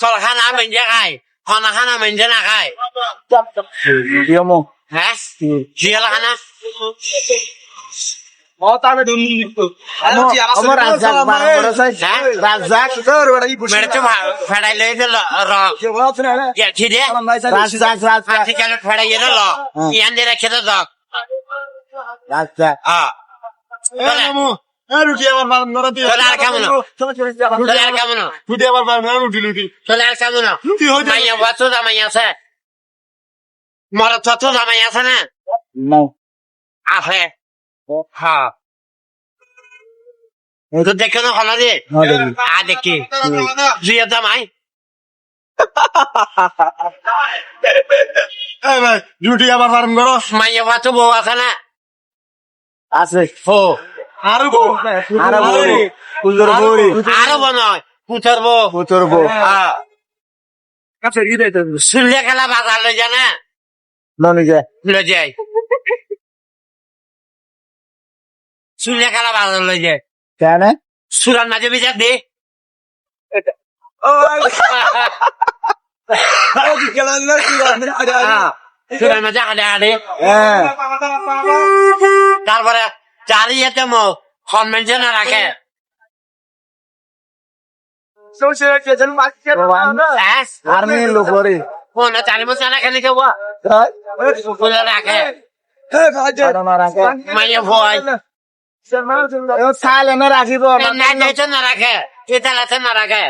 চল খানা মেঞ্জে খাই হনা খানা মেঞ্জে না খাই হ্যাঁ জিয়াল খানা আমার হ্যাঁ রাজ্জাক মেরে তো ফেড়াই লই দিল র কি দে রাজ্জাক রাজ্জাক আর্টিকেল ফেড়াই দিল ল ইয়ান দিয়ে রেখে দে দক রাজ্জাক আ চলে আর কেমন চলে আর কেমন? চলে আর কেমন মাইয়া বাতো জামাই আছে। মরা তো জামাই আছে না? নাই আছে? হ্যাঁ। তো দেখে না হলো রে। আ দেখি। জুয়ে জামাই? ডিউটি আবার পারম করো মাইয়া বাতো বউ আছে না? আছে। ও। আরও বউ। আরে বৌরি কুলদর বৌরি আরও বনয় পুতর বউ পুতর খেলা বাজার লই জানা ননি যে লই শুনলে খেলা বাজার লই যায় কেন? সুরান মাঝে বিচার দে। সুরান? মাঝে হাঁটে হাঁটে তারপরে চারিয়েতে মো কনভেনশন রাখে আর্মি লোক করে ফোনে চারি বছর রাখে নাকি বা ফুলে রাখে মাইয়ে ভয়। রাখিব না রাখে ইতালাতে না রাখে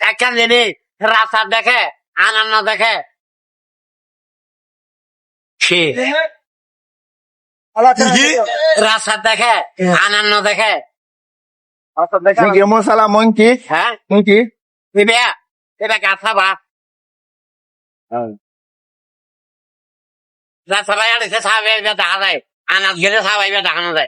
একখান জিনিস রাস্তা দেখে আনন্দ দেখে রাস্তা দেখে আনন্দ দেখে। মুখে মশলা মঙ্কি হ্যাঁ। মঙ্কি এবে এবে গাছা বা। রাস্তা বাইরে সাবে এবে দেখা যায়। আনাজ গেলে সাবাই দেখানো যায়।